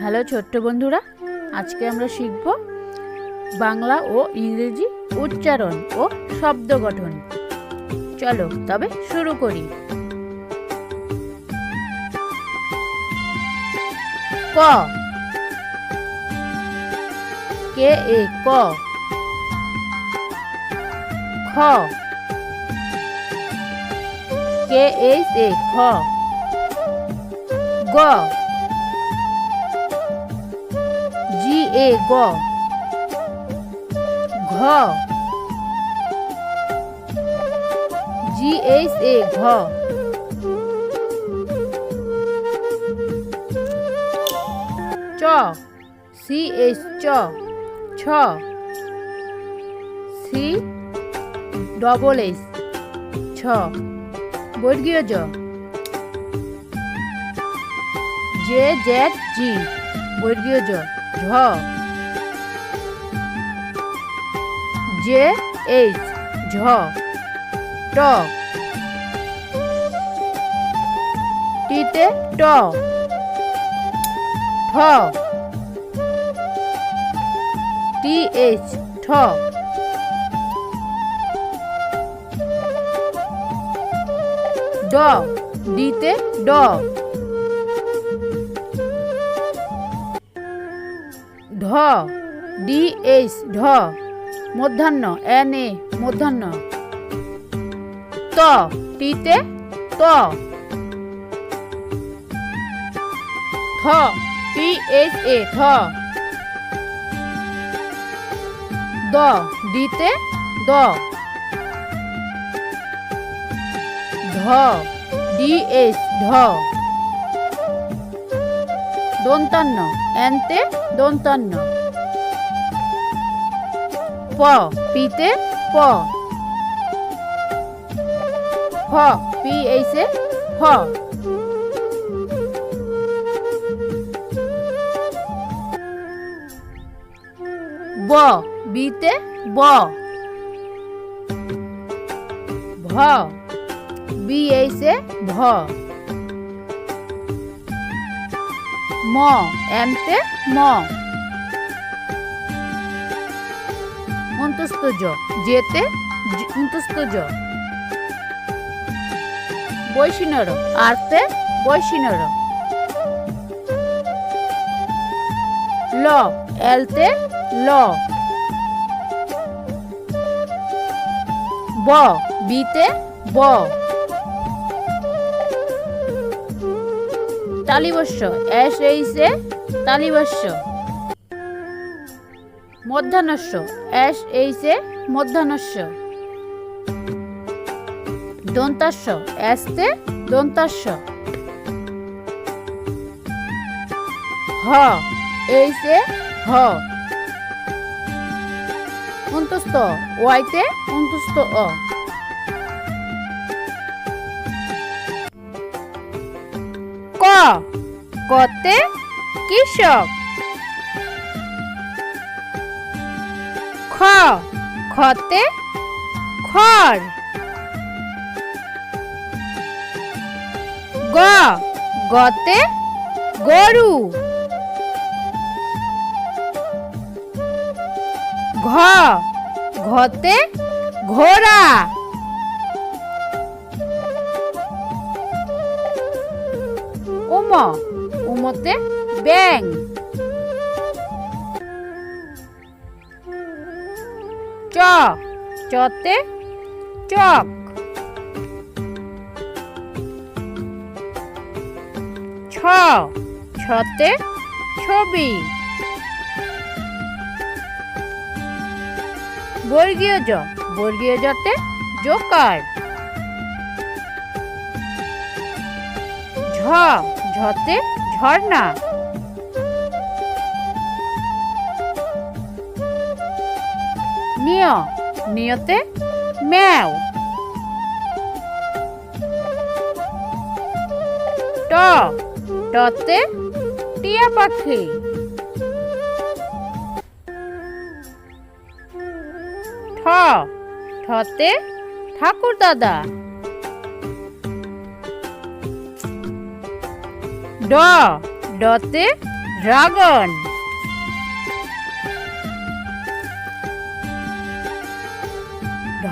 Hello ছোট্ট বন্ধুরা, আজকে আমরা শিখব বাংলা ও ইংরেজি উচ্চারণ ও শব্দ গঠন। চলো তবে শুরু করি। ক। কে, এ, ক। খ। কে এ, খ। গ। এ, গ। ঘ। জি এইচ এ ঘ। চ। সি এইচ চ। ছ। সি ডবল এইচ ছ। বর্গীয় জ। J, Z, G. বর্গীয় জ, ঝ। জে, এইচ, ঝ। ট। টিতে ট। ঠ। টি, এইচ, ঠ। ড, ডিতে ড। ঢ, ডি ঢ, মধ্যাহ্ন, এন, এ, মধ্যাহ্ন। ত, টিতে ত। থ টি এ থ দ, ডিতে দ। ধ, ডি, এইচ, ঢ। দন্তান্ন। এনতে দন্তান্ন। প, পিতে প। ফ পি এইচে ফ ব, বিতে ব। ভ, বি এইচে ভ। ম এমতে ম। অন্তস্থ জ, যেতে অন্তস্থ জ। বৈশিনর আরতে বৈশিনর ল, এলতে ল। ব, বিতে ব। তালিবস্য এস এইসে তালিবস্য। মধ্যাহ্নস্য এস এইসে মধ্যাহ্নস্য। দন্তাস্য এস্তে দন্তাস্য। হ এইসে হ। অন্তস্থ, ওয়াইতে অন্তস্থ অ। কতে কৃষক। খ খতে খড়। গ গতে গরু। ঘ ঘতে ঘোড়া। উম উমতে ব্যাং। চ চতে চক। ছ, ছতে ছবি। বর্গীয় জ, বর্গীয় জতে জোকার। ঝ, ঝতে ঝর্ণা। নিয় নিয়তে ম্যাও। ট টতে টিয়া পাখি। ঠ ঠতে ঠাকুর দাদা। ড ডতে ড্রাগন। ঢ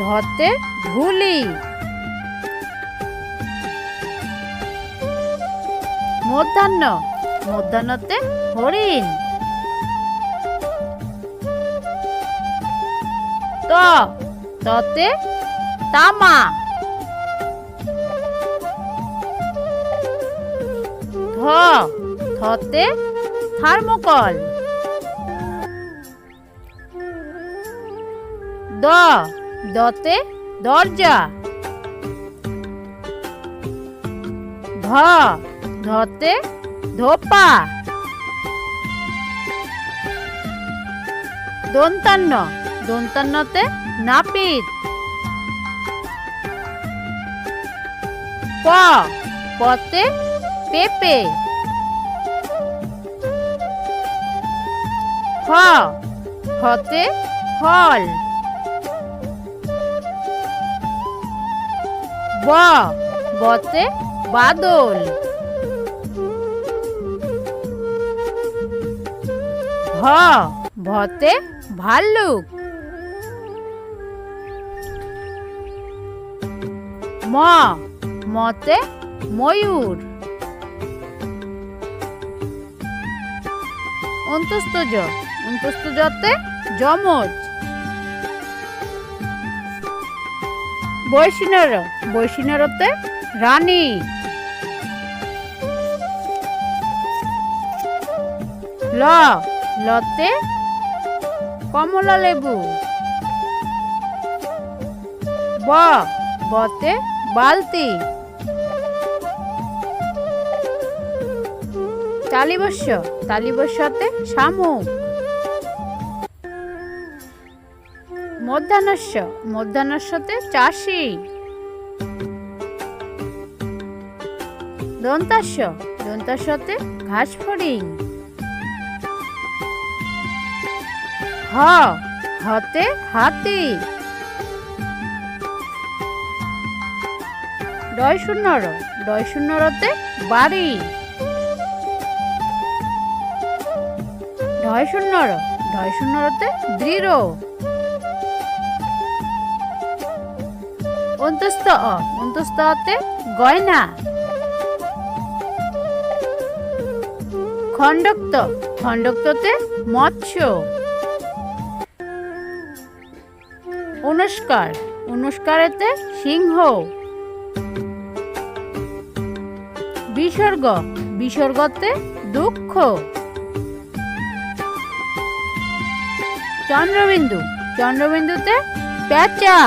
ঢতে ঢুলি মধ্যাহ্ন মধ্যাহ্নতে হরিণ। ত ততে তামা। থতে থার্মোকল। দ দতে দরজা। ধ ধতে ধোপা। দন্তান্ন দন্তান্নতে নাপিত। প পতে পেঁপে। ফ ফতে ফল। ব বতে বাদল। ভ ভতে ভাল্লুক। ম মতে ময়ূর। অন্তস্তজ অন্তস্তজতে যমজ। বৈষ্ণর বৈষ্ণরতে রানী। ল লতে কমলা লেবু। ব বতে বালতি। তালিবস্য, তালিবস্যতে শামুক মধ্যাহ্নস্য, মধ্যাহ্নস্যতে চাষি। দন্তাস্য, দন্তাস্যতে ঘাস ফড়িং হ হতে। হাতি ডয় শূন্যর ডয় শূন্যরতে বাড়ি। ঢয় শূন্যর ঢয় শূন্যরতে দৃঢ়। অন্তস্থ, অ, অন্তস্থতে গয়না। খণ্ডক্ত, খণ্ডক্ততে মৎস্য। অনুষ্কার, অনুষ্কারেতে সিংহ। বিসর্গ, বিসর্গতে দুঃখ। চন্দ্রবিন্দু। চন্দ্রবিন্দুতে পেঁচা।